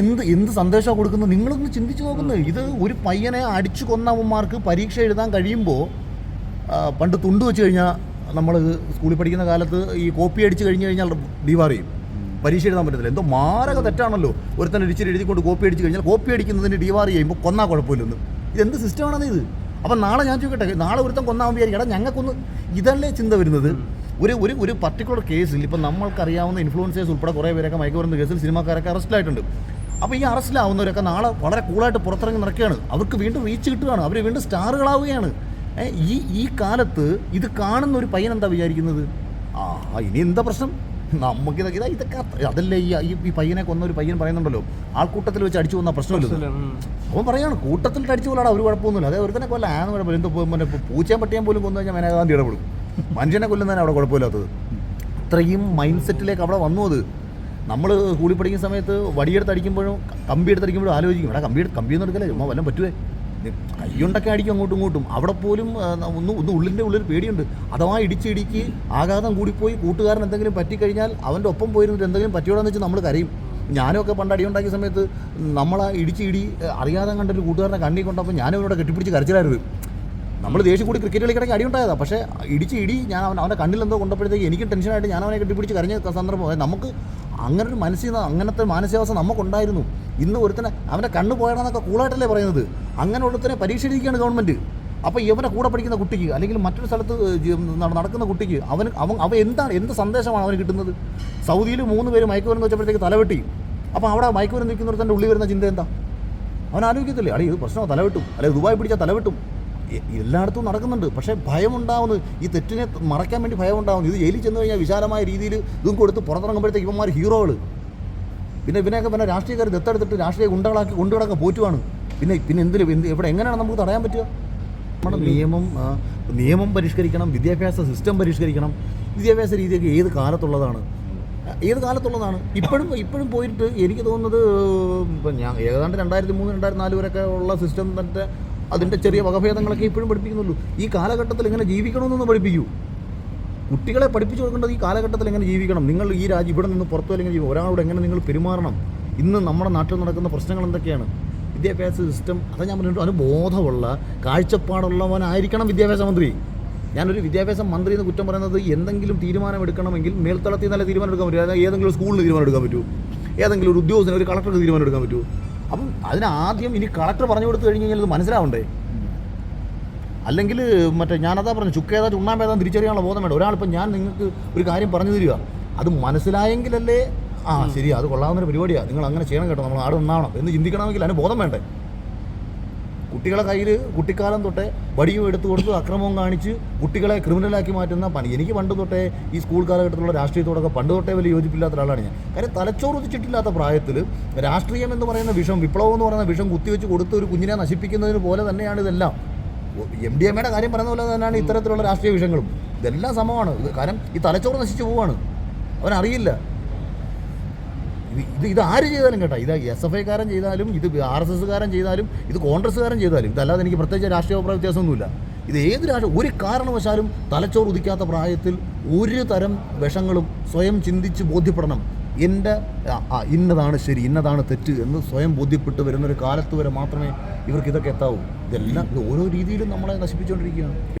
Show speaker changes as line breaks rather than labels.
എന്ത് എന്ത് സന്ദേശമാണ് കൊടുക്കുന്നത്? നിങ്ങളൊന്ന് ചിന്തിച്ചു നോക്കുന്നത് ഇത് ഒരു പയ്യനെ അടിച്ചു കൊന്നവന്മാർക്ക് പരീക്ഷ എഴുതാൻ കഴിയുമ്പോൾ പണ്ട് തുണ്ട് വെച്ച് കഴിഞ്ഞാൽ നമ്മൾ സ്കൂളിൽ പഠിക്കുന്ന കാലത്ത് ഈ കോപ്പി അടിച്ച് കഴിഞ്ഞ് കഴിഞ്ഞാൽ ഡിവാർ ചെയ്യും പരീക്ഷ എഴുതാൻ പറ്റത്തില്ല. എന്തോ മാരക തെറ്റാണല്ലോ. ഒരുത്തൻ ഇടിച്ചിട്ട് എഴുതിക്കൊണ്ട് കോപ്പി അടിച്ച് കഴിഞ്ഞാൽ കോപ്പി അടിക്കുന്നതിന് ഡിവാർ ചെയ്യുമ്പോൾ കൊന്നാ കുഴപ്പമില്ലെന്ന്. ഇതെന്ത് സിസ്റ്റമാണെന്ന് ഇത്? അപ്പം നാളെ ഞാൻ ചോദിക്കട്ടെ നാളെ ഒരുത്തൻ കൊന്നാൻ വിചാരിക്കും എടാ ഞങ്ങൾക്കൊന്ന് ഇതല്ലേ ചിന്ത വരുന്നത്. ഒരു ഒരു ഒരു പർട്ടിക്കുലർ കേസിൽ ഇപ്പം നമ്മൾക്കറിയാവുന്ന ഇൻഫ്ലുവൻസേഴ്സ് ഉൾപ്പെടെ കുറേ പേരൊക്കെ മയക്കുമരുന്ന് കേസിൽ സിനിമാക്കാരൊക്കെ അറസ്റ്റിലായിട്ടുണ്ട് അപ്പോൾ ഈ അറസ്റ്റിലാവുന്നവരൊക്കെ നാളെ വളരെ കൂളായിട്ട് പുറത്തിറങ്ങി നടക്കുകയാണ്. അവർക്ക് വീണ്ടും റീച്ച് കിട്ടുകയാണ്. അവർ വീണ്ടും സ്റ്റാറുകളാവുകയാണ്. ഈ ഈ കാലത്ത് ഇത് കാണുന്ന ഒരു പയ്യൻ എന്താ വിചാരിക്കുന്നത്? ആ ഇനി എന്താ പ്രശ്നം? നമുക്ക് ഇതൊക്കെ ഇതാ ഇതൊക്കെ അതല്ലേ ഈ ഈ- പയ്യനെ കൊന്ന ഒരു പയ്യൻ പറയുന്നുണ്ടല്ലോ? ആൾക്കൂട്ടത്തിൽ വെച്ച് അടിച്ചു കൊന്ന പ്രശ്നമില്ല അവൻ പറയാണ് കൂട്ടത്തിൽ അടിച്ചു കൊല്ലാടാ ഒരു കുഴപ്പമൊന്നുമില്ല. അതേ ഒരുത്തനെ കൊല്ല. ആന്ന് കുഴപ്പമില്ല. എന്തോ പോകുമ്പോൾ മറ്റേ പൂച്ചയും പട്ടിയും പോലും കൊന്നു കഴിഞ്ഞാൽ മേനകാന്തി ഇടപെടും. മനുഷ്യനെ കൊല്ലുന്നതിന് അവിടെ കുഴപ്പമില്ലാത്തത്. ഇത്രയും മൈൻഡ് സെറ്റിലേക്ക് അവിടെ വന്നു അത്. നമ്മൾ കൂടി പഠിക്കുന്ന സമയത്ത് വടിയെടുത്ത് അടിക്കുമ്പോഴും കമ്പി എടുത്ത് അടിക്കുമ്പോഴും ആലോചിക്കും. എടാ കമ്പി കമ്പി എന്ന് എടുക്കല്ലേ? ചുമ്മാ വല്ലതും പറ്റുവേ? കൈയുണ്ടൊക്കെ അടിക്കും അങ്ങോട്ടും ഇങ്ങോട്ടും. അവിടെ പോലും ഒന്ന് ഒന്ന് ഉള്ളിന്റെ ഉള്ളിൽ പേടിയുണ്ട്. അഥവാ ഇടിച്ചിടിക്ക് ആഘാതം കൂടിപ്പോയി കൂട്ടുകാരൻ എന്തെങ്കിലും പറ്റിക്കഴിഞ്ഞാൽ അവന്റെ ഒപ്പം പോയിരുന്നിട്ട് എന്തെങ്കിലും പറ്റിയോടെന്ന് വെച്ചാൽ നമ്മൾ കരയും. ഞാനൊക്കെ പണ്ട് അടിയുണ്ടാക്കിയ സമയത്ത് നമ്മളെ ഇടിച്ച് ഇടി അറിയാതെ കണ്ടൊരു കൂട്ടുകാരനെ കണ്ണി കൊണ്ടപ്പോൾ ഞാനും അവനോട് കെട്ടിപ്പിടിച്ച് കരച്ചിലായിരുന്നു. നമ്മൾ ദേഷ്യം കൂടി ക്രിക്കറ്റ് കളിക്കിടയ്ക്ക് അടി ഉണ്ടായതാണ് പക്ഷേ ഇടിച്ച് ഇടി ഞാൻ അവൻ അവന്റെ കണ്ണിൽ എന്തോ കൊണ്ടപ്പോഴത്തേക്ക് എനിക്ക് ടെൻഷനായിട്ട് ഞാൻ അവനെ കെട്ടിപ്പിടിച്ച് കരഞ്ഞ സന്ദർഭം. നമുക്ക് അങ്ങനെ ഒരു മനസ്സിൽ അങ്ങനത്തെ മാനസികാവസ്ഥ നമുക്കുണ്ടായിരുന്നു. ഇന്ന് ഒരുത്തനെ അവന്റെ കണ്ണു പോയണമെന്നൊക്കെ കൂളായിട്ടല്ലേ പറയുന്നത്. അങ്ങനെ ഒരുത്തനെ പരീക്ഷ എഴുതിക്കുകയാണ് ഗവൺമെന്റ് അപ്പോൾ ഇവനെ കൂടെ പഠിക്കുന്ന കുട്ടിക്ക് അല്ലെങ്കിൽ മറ്റൊരു സ്ഥലത്ത് നടക്കുന്ന കുട്ടിക്ക് അവൻ അവൻ അവ എന്താണ് എന്ത് സന്ദേശമാണ് അവന് കിട്ടുന്നത്? സൗദിയിൽ മൂന്ന് പേര് മയക്കുമരുന്ന് വെച്ചപ്പോഴത്തേക്ക് തലവെട്ടി. അപ്പോൾ അവിടെ മയക്കുമരുന്ന് തന്റെ ഉള്ളിൽ വരുന്ന ചിന്ത എന്താ? അവൻ ആലോചിക്കത്തില്ലേ? അടി ഇത് പ്രശ്നമോ തലവെട്ടും. അല്ലെങ്കിൽ ദുബായ് പിടിച്ചാൽ തലവെട്ടും. എല്ലായിടത്തും നടക്കുന്നുണ്ട്. പക്ഷേ ഭയമുണ്ടാവുന്നത് ഈ തെറ്റിനെ മറയ്ക്കാൻ വേണ്ടി ഭയമുണ്ടാവുന്നു ഇത് ജയിലിൽ ചെന്ന് കഴിഞ്ഞാൽ വിശാലമായ രീതിയിൽ ഇതും കൊടുത്ത് പുറത്തിറങ്ങുമ്പോഴത്തേക്ക് ഇവന്മാർ ഹീറോകൾ പിന്നെ ഇവനെയൊക്കെ പിന്നെ രാഷ്ട്രീയക്കാർ ദത്തെടുത്തിട്ട് രാഷ്ട്രീയ ഗുണ്ടകളാക്കി കൊണ്ടുകിടക്കാൻ പോറ്റുവാണ്. പിന്നെ പിന്നെ എന്തിന് എന്ത് എവിടെ എങ്ങനെയാണ് നമുക്ക് തടയാൻ പറ്റുക? നമ്മുടെ നിയമം നിയമം പരിഷ്കരിക്കണം വിദ്യാഭ്യാസ സിസ്റ്റം പരിഷ്കരിക്കണം. വിദ്യാഭ്യാസ രീതിയൊക്കെ ഏത് കാലത്തുള്ളതാണ്? ഏത് കാലത്തുള്ളതാണ്? ഇപ്പോഴും ഇപ്പോഴും പോയിട്ട് എനിക്ക് തോന്നുന്നത് ഇപ്പം ഞാൻ ഏതാണ്ട് രണ്ടായിരത്തി മൂന്ന് രണ്ടായിരത്തി നാല് വരെയൊക്കെ ഉള്ള സിസ്റ്റം തന്നെ അതിന്റെ ചെറിയ വകഭേദങ്ങളൊക്കെ ഇപ്പോഴും പഠിപ്പിക്കുന്നുള്ളൂ. ഈ കാലഘട്ടത്തിൽ എങ്ങനെ ജീവിക്കണമെന്നൊന്ന് പഠിപ്പിക്കൂ. കുട്ടികളെ പഠിപ്പിച്ചു കൊടുക്കേണ്ടത് ഈ കാലഘട്ടത്തിൽ എങ്ങനെ ജീവിക്കണം? നിങ്ങൾ ഈ രാജ്യം ഇവിടെ നിന്ന് പുറത്തു അല്ലെങ്കിൽ ഒരാളോട് എങ്ങനെ നിങ്ങൾ പെരുമാറണം? ഇന്ന് നമ്മുടെ നാട്ടിൽ നടക്കുന്ന പ്രശ്നങ്ങൾ എന്തൊക്കെയാണ്? വിദ്യാഭ്യാസ സിസ്റ്റം അതാ ഞാൻ പറഞ്ഞിട്ട് അതിന് ബോധമുള്ള കാഴ്ചപ്പാടുള്ളവനായിരിക്കണം വിദ്യാഭ്യാസ മന്ത്രി. ഞാനൊരു വിദ്യാഭ്യാസ മന്ത്രി എന്ന് കുറ്റം പറയുന്നത് എന്തെങ്കിലും തീരുമാനം എടുക്കണമെങ്കിൽ മേൽത്തളത്തിൽ നല്ല തീരുമാനം എടുക്കാൻ പറ്റും? അതായത് ഏതെങ്കിലും സ്കൂളിൽ തീരുമാനം എടുക്കാൻ പറ്റൂ? ഏതെങ്കിലും ഒരു ഉദ്യോഗസ്ഥന് ഒരു കളക്ടർക്ക് തീരുമാനം എടുക്കാൻ പറ്റൂ? അപ്പം അതിനാദ്യം ഇനി കളക്ടർ പറഞ്ഞു കൊടുത്തു കഴിഞ്ഞ് കഴിഞ്ഞാൽ ഇത് മനസ്സിലാവണ്ടേ? അല്ലെങ്കിൽ മറ്റേ ഞാനതാ പറഞ്ഞു ചുക്കേതാ ചുണ്ണാമ്പേതാ തിരിച്ചറിയാനുള്ള ബോധം വേണ്ട. ഒരാളിപ്പോൾ ഞാൻ നിങ്ങൾക്ക് ഒരു കാര്യം പറഞ്ഞു തരിക. അത് മനസ്സിലായെങ്കിലല്ലേ? ആ ശരി അത് കൊള്ളാവുന്ന കൊള്ളാവുന്നൊരു പരിപാടിയാണ് നിങ്ങൾ അങ്ങനെ ചെയ്യണം കേട്ടോ നമ്മൾ ആടെ നന്നാവണം എന്ന് ചിന്തിക്കണമെങ്കിൽ അതിന് ബോധം വേണ്ടേ? കുട്ടികളെ കയ്യിൽ കുട്ടിക്കാലം തൊട്ടേ വടിയും എടുത്തു കൊടുത്ത് അക്രമവും കാണിച്ച് കുട്ടികളെ ക്രിമിനലാക്കി മാറ്റുന്ന പണി. എനിക്ക് പണ്ട് തൊട്ടേ ഈ സ്കൂൾ കാലഘട്ടത്തിലുള്ള രാഷ്ട്രീയത്തോടൊക്കെ പണ്ട് തൊട്ടേ വലിയ യോജിപ്പില്ലാത്ത ഒരാളാണ് ഞാൻ. കാര്യം തലച്ചോറ് ഉദിച്ചിട്ടില്ലാത്ത പ്രായത്തിൽ രാഷ്ട്രീയം എന്ന് പറയുന്ന വിഷം വിപ്ലവം എന്ന് പറയുന്ന വിഷം കുത്തിവെച്ച് കൊടുത്ത് ഒരു കുഞ്ഞിനെ നശിപ്പിക്കുന്നതിന് പോലെ തന്നെയാണ് ഇതെല്ലാം. എം ഡി എമ്മയുടെ കാര്യം പറയുന്ന പോലെ തന്നെയാണ് ഇത്തരത്തിലുള്ള രാഷ്ട്രീയ വിഷയങ്ങളും ഇതെല്ലാം സമമാണ്. കാരണം ഈ തലച്ചോറ് നശിച്ചു പോവാണ്. അവനറിയില്ല. ഇത് ഇത് ഇത് ആര് ചെയ്താലും കേട്ടോ. ഇത് എസ് എഫ് ഐക്കാരൻ ചെയ്താലും ഇത് ആർ എസ് എസ്സുകാരൻ ചെയ്താലും ഇത് കോൺഗ്രസ്സുകാരൻ ചെയ്താലും ഇതല്ലാതെ എനിക്ക് പ്രത്യേകിച്ച് രാഷ്ട്രീയ അഭിപ്രായ വ്യത്യാസമൊന്നുമില്ല. ഇത് ഏത് രാഷ്ട്രീയ ഒരു കാരണവശാലും തലച്ചോറ് ഉദിക്കാത്ത പ്രായത്തിൽ ഒരു തരം വിഷങ്ങളും സ്വയം ചിന്തിച്ച് ബോധ്യപ്പെടണം. എന്റെ ഇന്നതാണ് ശരി ഇന്നതാണ് തെറ്റ് എന്ന് സ്വയം ബോധ്യപ്പെട്ട് വരുന്നൊരു കാലത്ത് വരെ മാത്രമേ ഇവർക്ക് ഇതൊക്കെ എത്താവൂ. ഇതെല്ലാം ഓരോ രീതിയിലും നമ്മളെ നശിപ്പിച്ചുകൊണ്ടിരിക്കുകയാണ്.